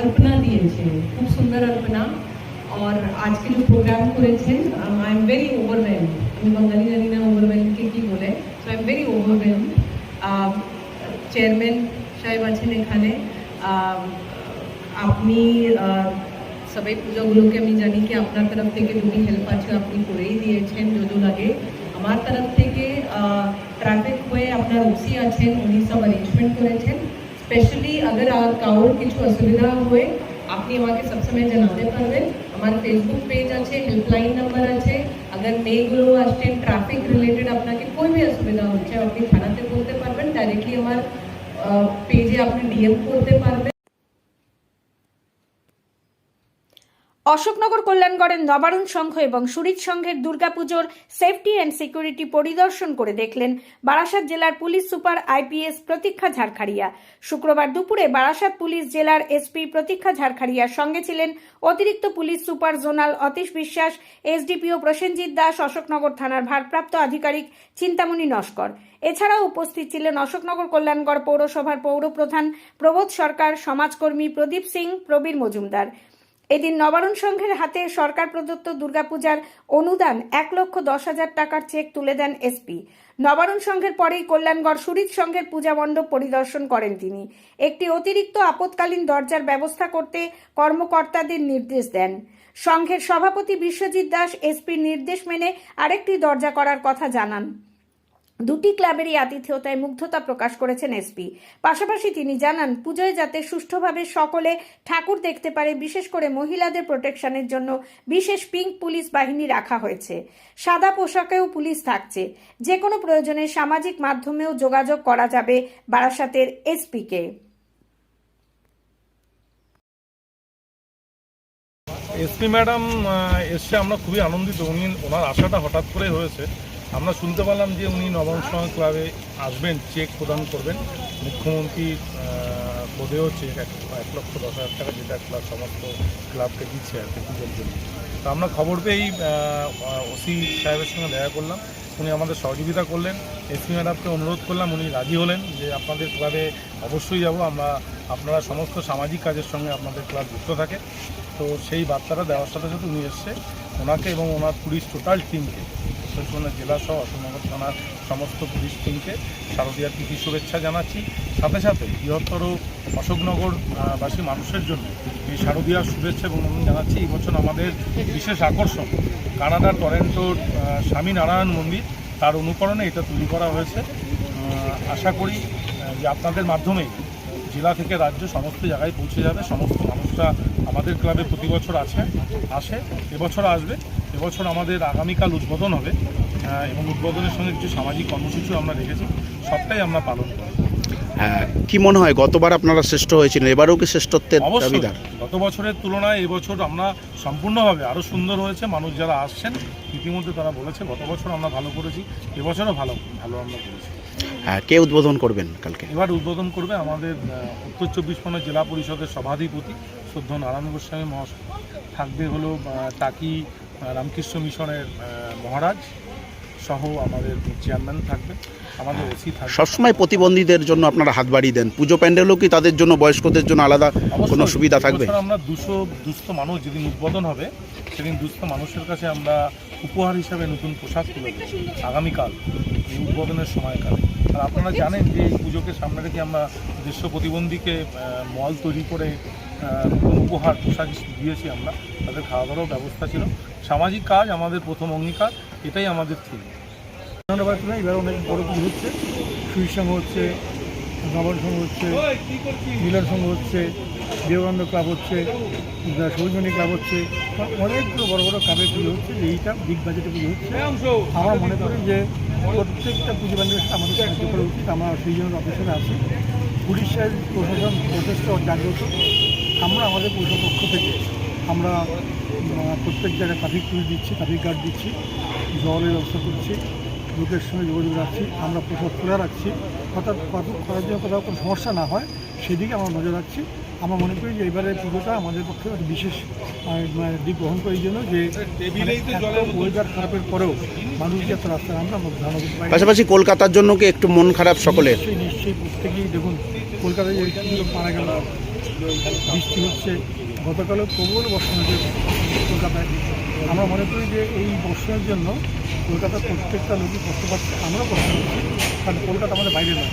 अल्पना दिए खूब सुंदर अल्पना और आज के जो प्रोग्राम कर आई एम वेरी ओवरवेल बंगाली नारी ओवरवेल के कि बोले। सो आई एम वेरी ओवरवेल चेयरमैन सहेब आखने अपनी सबई पूजागुलो के जानी कि अपन तरफ़ दूरी हेल्प आनी कर ही दिए जो जो लागे। हमार तरफ़ ट्राफिक uh, हुए, अपना ओसी आनी सब अरेंजमेंट कर স্পেশালি अगर আর কারোর কিছু অসুবিধা হয় আপনি আমাকে সবসময় জানাতে পারবেন আমার ফেসবুক পেজ আছে হেল্পলাইন নাম্বার আছে अगर মেয়েগুলো আসছেন ট্রাফিক রিলেটেড আপনাকে কোনো भी অসুবিধা হচ্ছে আপনি থানাতে বলতে পারবেন ডাইরেক্টলি আমার পেজে আপনি ডিএম করতে পারবেন অশোকনগর কল্যাণগড়ের নবারুণ সংঘ এবং সুরিত সংঘের দুর্গাপুজোর সেফটি অ্যান্ড সিকিউরিটি পরিদর্শন করে দেখলেন বারাসাত জেলার পুলিশ সুপার আইপিএস প্রতীক্ষা ঝাড়খাড়িয়া শুক্রবার দুপুরে বারাসাত পুলিশ জেলার এসপি প্রতীক্ষা ঝাড়খাড়িয়ার সঙ্গে ছিলেন অতিরিক্ত পুলিশ সুপার জোনাল অতীশ বিশ্বাস, এসডিপিও প্রসেনজিৎ দাস, অশোকনগর থানার ভারপ্রাপ্ত আধিকারিক চিন্তামণি নস্কর। এছাড়াও উপস্থিত ছিলেন অশোকনগর কল্যাণগড় পৌরসভার পৌরপ্রধান প্রবোধ সরকার, সমাজকর্মী প্রদীপ সিং, প্রবীর মজুমদার। এদিন নবারুণ সংঘের হাতে সরকার প্রদত্ত দুর্গাপূজার অনুদান এক লক্ষ দশ হাজার টাকার চেক তুলে দেন এসপি। নবারুণ সংঘের পরেই কল্যাণগড় সুরিত সংঘের পূজা মণ্ডপ পরিদর্শন করেন তিনি। একটি অতিরিক্ত আপৎকালীন দরজার ব্যবস্থা করতে কর্মকর্তাদের নির্দেশ দেন। সংঘের সভাপতি বিশ্বজিৎ দাস এসপির নির্দেশ মেনে আরেকটি দরজা করার কথা জানান। দুটি ক্লাবেরই আতিথেয়তায় মুগ্ধতা প্রকাশ করেছেন এসপি। পাশাপাশি তিনি জানান, পুজোয় যাতে সুষ্ঠুভাবে সকলে ঠাকুর দেখতে পারে, বিশেষ করে মহিলাদের প্রোটেকশনের জন্য বিশেষ পিঙ্ক পুলিশ বাহিনী রাখা হয়েছে। সাদা পোশাকেও পুলিশ থাকছে। যে কোনো প্রয়োজনে সামাজিক মাধ্যমেও যোগাযোগ করা যাবে বারাসাতের এসপিকে। এসপি ম্যাডাম এসছে আমরা খুবই আনন্দিত। উনি, ওনার আশাটা হঠাৎ করে হয়েছে। আমরা শুনতে পেলাম যে উনি নবম সমাজ ক্লাবে আসবেন, চেক প্রদান করবেন। মুখ্যমন্ত্রী পদেও চেক এক এক লক্ষ দশ হাজার টাকা যেটা ক্লাব, সমস্ত ক্লাবকে দিচ্ছে আর কি পুজোর জন্য। তো আমরা খবর পেয়েই ওসি সাহেবের সঙ্গে দেখা করলাম। উনি আমাদের সহযোগিতা করলেন। এসপি ম্যাডামকে অনুরোধ করলাম, উনি রাজি হলেন যে আপনাদের ক্লাবে অবশ্যই যাব। আমরা, আপনারা সমস্ত সামাজিক কাজের সঙ্গে আপনাদের ক্লাব যুক্ত থাকে। তো সেই বার্তাটা দেওয়ার সাথে সাথে উনি এসছে। ওনাকে এবং ওনার পুলিশ টোটাল টিমকে উত্তরবঙ্গের জেলা সহ অশোকনগর থানার সমস্ত পুলিশ টিমকে শারদীয়ার প্রীতি শুভেচ্ছা জানাচ্ছি। সাথে সাথে বৃহত্তর অশোকনগর বাসী মানুষের জন্য এই শারদীয়ার শুভেচ্ছা এবং জানাচ্ছি। এই বছর আমাদের বিশেষ আকর্ষণ কানাডার টরেন্টোর স্বামীনারায়ণ মন্দির। তার অনুকরণে এটা তৈরি করা হয়েছে। আশা করি যে আপনাদের মাধ্যমে জেলা থেকে রাজ্য সমস্ত জায়গায় পৌঁছে যাবে। সমস্ত মানুষরা আমাদের ক্লাবে প্রতি বছর আছে আসে। এবছর আসবে। এবছর আমাদের আগামীকাল উদ্বোধন হবে এবং উদ্বোধনের সঙ্গে কিছু সামাজিক কর্মসূচিও আমরা রেখেছি সবটাই আমরা পালন করি হ্যাঁ কি মনে হয় গতবার আপনারা শ্রেষ্ঠ হয়েছিলেন এবারেও কি শ্রেষ্ঠত্বের দাবিদার? গত বছরের তুলনায় এবছর আমরা সম্পূর্ণভাবে আরও সুন্দর হয়েছে মানুষ যারা আসছেন ইতিমধ্যে তারা বলেছে গত বছর আমরা ভালো করেছি এবছরও ভালো ভালো আমরা করেছি। হ্যাঁ কে উদ্বোধন করবেন কালকে? এবার উদ্বোধন করবে আমাদের উত্তর চব্বিশ পরগনা জেলা পরিষদের সভাধিপতি শ্রদ্ধ নারায়ণ গোস্বামী মহাশয়। থাকবে হলো টাকি রামকৃষ্ণ মিশনের মহারাজ সহ আমাদের চেয়ারম্যান থাকবে আমাদের ওসি থাকবে সবসময় প্রতিবন্ধীদের জন্য আপনারা হাত বাড়িয়ে দেন। পুজো প্যান্ডেলও কি তাদের জন্য বয়স্কদের জন্য আলাদা কোনো সুবিধা থাকবে? আমরা দুশো দুস্থ মানুষ যেদিন উদ্বোধন হবে সেদিন দুস্থ মানুষের কাছে আমরা উপহার হিসাবে নতুন পোশাক তুলে দেব। আগামীকাল এই উদ্বোধনের সময়কালে। আর আপনারা জানেন যে এই পুজোকে সামনে রেখে আমরা দৃশ্য প্রতিবন্ধীকে মল তৈরি করে উপহার, পোশাক দিয়েছি আমরা। তাদের খাওয়া দাওয়ারও ব্যবস্থা ছিল। সামাজিক কাজ আমাদের প্রথম অঙ্গীকার, এটাই আমাদের থিম এবার অনেক বড় কিছু হচ্ছে। সংঘ হচ্ছে নবন সংঘ হচ্ছে, মিলন সংঘ হচ্ছে, বিবেকানন্দ ক্লাব হচ্ছে সৌজনী ক্লাব হচ্ছে। অনেকগুলো বড় বড় ক্লাবের পুজো হচ্ছে, যে এইটা বিগ বাজেটে পুজো হচ্ছে। আমরা মনে করি যে প্রত্যেকটা পুজো সাথে আমাদের সাহায্য করা উচিত। আমরা সেই জন্য অফিসারে আছি। পুলিশের প্রশাসন যথেষ্ট জাগ্রত। আমরা আমাদের পুলিশের পক্ষ থেকে আমরা প্রত্যেক জায়গায় ট্রাফিক পুলিশ দিচ্ছি, ট্রাফিক গার্ড দিচ্ছি, জলের ব্যবস্থা করছি, লোকের সঙ্গে যোগাযোগ রাখছি, আমরা পোশাক খোলা রাখছি। অর্থাৎ করার জন্য কোথাও কোনো সমস্যা না হয়, সেদিকে আমরা নজর রাখছি। আমরা মনে করি যে এবারের পুজোটা আমাদের পক্ষে একটা বিশেষ মানে দিক গ্রহণ করি জন্য যে ওয়েদার খারাপের পরেও মানুষ যে এত রাস্তায় আমরা আমরা ধারণা করতে পারি পাশাপাশি কলকাতার জন্য কি একটু মন খারাপ সকলের? নিশ্চয়ই নিশ্চয়ই প্রত্যেকেই দেখুন কলকাতায় যে পুজো মারা গেল বৃষ্টি হচ্ছে গতকালও প্রবল বর্ষণ হয়েছে কলকাতায়। আমরা মনে করি যে এই বর্ষণের জন্য কলকাতার প্রত্যেকটা লোকই কষ্ট পাচ্ছে আমরাও কষ্ট পাচ্ছি কারণ কলকাতা আমাদের বাইরে নয়।